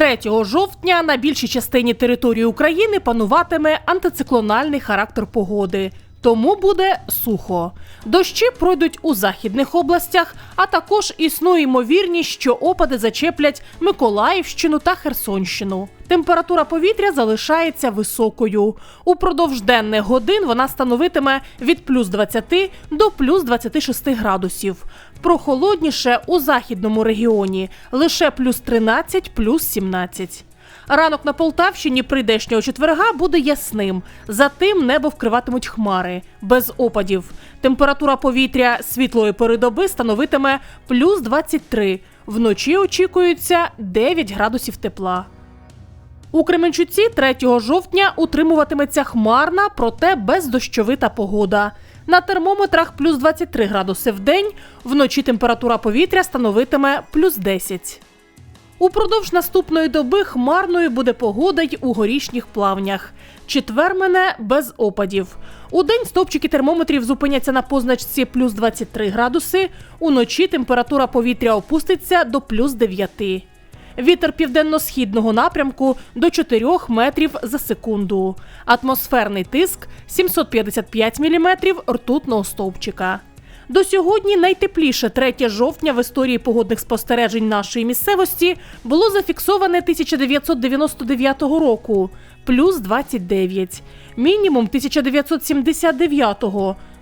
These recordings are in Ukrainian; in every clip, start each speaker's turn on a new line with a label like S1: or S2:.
S1: 3 жовтня на більшій частині території України пануватиме антициклональний характер погоди. Тому буде сухо. Дощі пройдуть у західних областях, а також існує ймовірність, що опади зачеплять Миколаївщину та Херсонщину. Температура повітря залишається високою. Упродовж денних годин вона становитиме від плюс 20 до плюс 26 градусів. Прохолодніше у західному регіоні лише плюс 13, плюс 17. Ранок на Полтавщині прийдешнього четверга буде ясним. Затим небо вкриватимуть хмари без опадів. Температура повітря світлої пори доби становитиме плюс 23. Вночі очікується 9 градусів тепла. У Кременчуці 3 жовтня утримуватиметься хмарна, проте бездощовита погода. На термометрах плюс 23 градуси в день, вночі температура повітря становитиме плюс 10. Упродовж наступної доби хмарною буде погода й у горішніх плавнях. Четвер мене без опадів. У день стовпчики термометрів зупиняться на позначці плюс 23 градуси. Уночі температура повітря опуститься до плюс 9. Вітер південно-східного напрямку до 4 метрів за секунду. Атмосферний тиск 755 міліметрів ртутного стовпчика. До сьогодні найтепліше 3 жовтня в історії погодних спостережень нашої місцевості було зафіксоване 1999 року плюс 29, мінімум 1979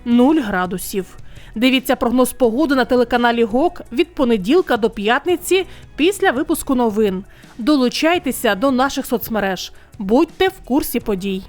S1: 0 градусів. Дивіться прогноз погоди на телеканалі ГОК від понеділка до п'ятниці після випуску новин. Долучайтеся до наших соцмереж, будьте в курсі подій.